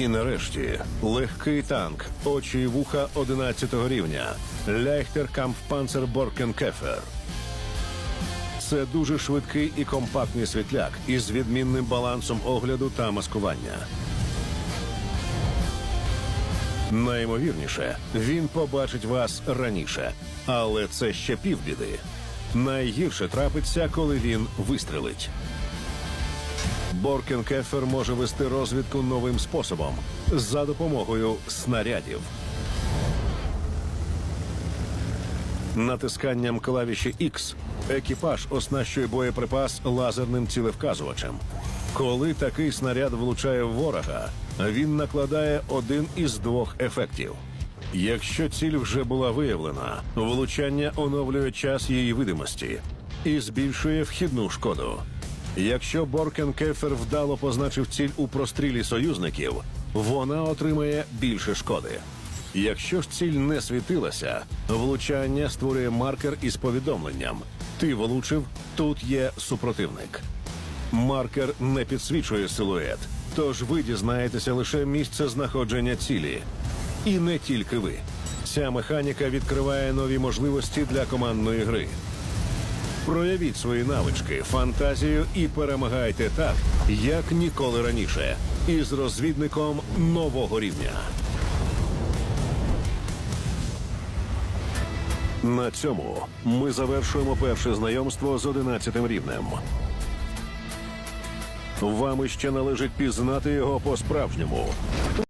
І нарешті легкий танк, очі й вуха 11 рівня. Kampfpanzer Borkenkäfer. Це дуже швидкий і компактний світляк із відмінним балансом огляду та маскування. Наймовірніше, він побачить вас раніше, але це ще півбіди. Найгірше трапиться, коли він вистрелить. Боркенкефер може вести розвідку новим способом за допомогою снарядів. Натисканням клавіші X екіпаж оснащує боєприпас лазерним цілевказувачем. Коли такий снаряд влучає в ворога, він накладає один із двох ефектів. Якщо ціль вже була виявлена, влучання оновлює час її видимості і збільшує вхідну шкоду. Якщо Боркенкефер вдало позначив ціль у прострілі союзників, вона отримає більше шкоди. Якщо ж ціль не світилася, влучання створює маркер із повідомленням: ти влучив, тут є супротивник. Маркер не підсвічує силует, тож ви дізнаєтеся лише місце знаходження цілі. І не тільки ви. Ця механіка відкриває нові можливості для командної гри. Проявіть свої навички, фантазію і перемагайте так, як ніколи раніше, із розвідником нового рівня. На цьому ми завершуємо перше знайомство з 11 рівнем. Вам іще належить пізнати його по-справжньому.